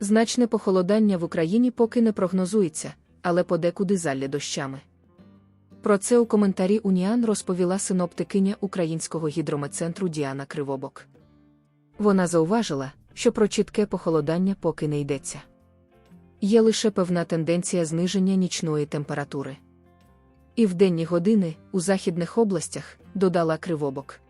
Значне похолодання в Україні поки не прогнозується, але подекуди залє дощами. Про це у коментарі Уніан розповіла синоптикиня Українського гідрометцентру Діана Кривобок. Вона зауважила, що про чітке похолодання поки не йдеться. Є лише певна тенденція зниження нічної температури. І в денні години у західних областях додала кривобок.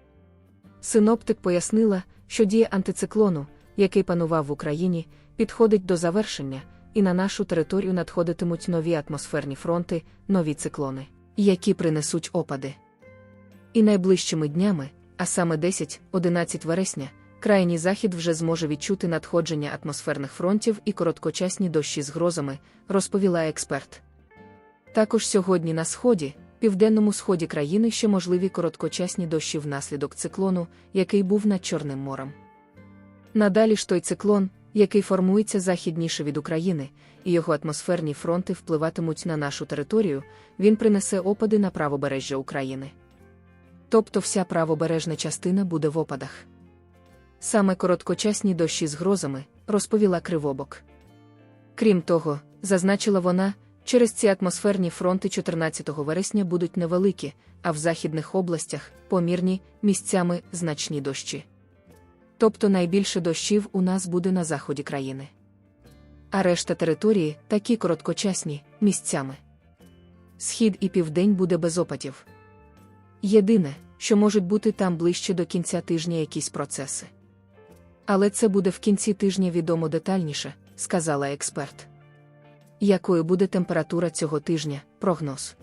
Синоптик пояснила, що дія антициклону, який панував в Україні, підходить до завершення, і на нашу територію надходитимуть нові атмосферні фронти, нові циклони, які принесуть опади. І найближчими днями, а саме 10-11 вересня, крайній захід вже зможе відчути надходження атмосферних фронтів і короткочасні дощі з грозами, розповіла експерт. Також сьогодні на сході, південному сході країни ще можливі короткочасні дощі внаслідок циклону, який був над Чорним морем. Надалі ж той циклон, який формується західніше від України, і його атмосферні фронти впливатимуть на нашу територію, він принесе опади на правобережжя України. Тобто вся правобережна частина буде в опадах. Саме короткочасні дощі з грозами, розповіла Кривобок. Крім того, зазначила вона, через ці атмосферні фронти 14 вересня будуть невеликі, а в західних областях помірні, місцями значні дощі. Тобто найбільше дощів у нас буде на заході країни. А решта території такі короткочасні, місцями. Схід і південь буде без опадів. Єдине, що можуть бути там ближче до кінця тижня якісь процеси. Але це буде в кінці тижня відомо детальніше, сказала експерт. Якою буде температура цього тижня, прогноз?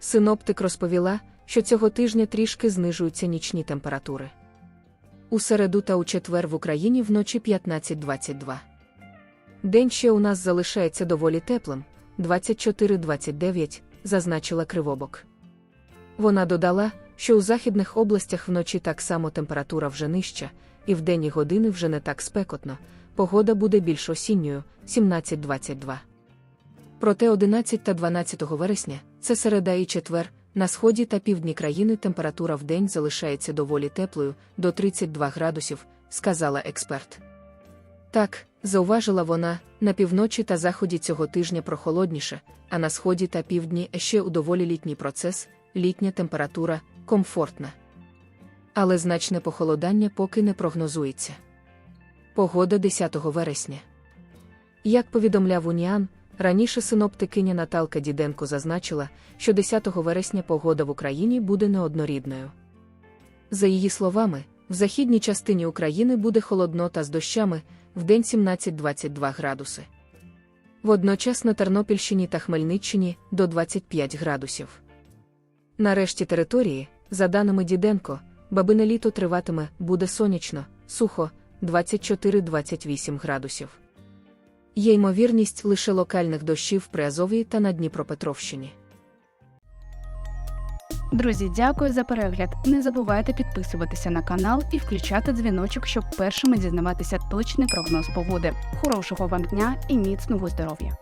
Синоптик розповіла, що цього тижня трішки знижуються нічні температури. У середу та у четвер в Україні вночі 15-22. День ще у нас залишається доволі теплим 24-29, зазначила Кривобок. Вона додала, що у західних областях вночі так само температура вже нижча, і в денні години вже не так спекотно, погода буде більш осінньою 17-22. Проте 11 та 12 вересня, це середа і четвер, на сході та півдні країни температура в день залишається доволі теплою до 32 градусів, сказала експерт. Так, зауважила вона, на півночі та заході цього тижня прохолодніше, а на сході та півдні ще у доволі літній процес, літня температура комфортна. Але значне похолодання поки не прогнозується. Погода 10 вересня. Як повідомляв Уніан, раніше синоптикиня Наталка Діденко зазначила, що 10 вересня погода в Україні буде неоднорідною. За її словами, в західній частині України буде холодно та з дощами, в день 17-22 градуси. Водночас на Тернопільщині та Хмельниччині до 25 градусів. Нарешті території, за даними Діденко, бабине літо триватиме, буде сонячно, сухо 24-28 градусів. Є ймовірність лише локальних дощів при Азові та на Дніпропетровщині. Друзі, дякую за перегляд. Не забувайте підписуватися на канал і включати дзвіночок, щоб першими дізнаватися точний прогноз погоди. Хорошого вам дня і міцного здоров'я!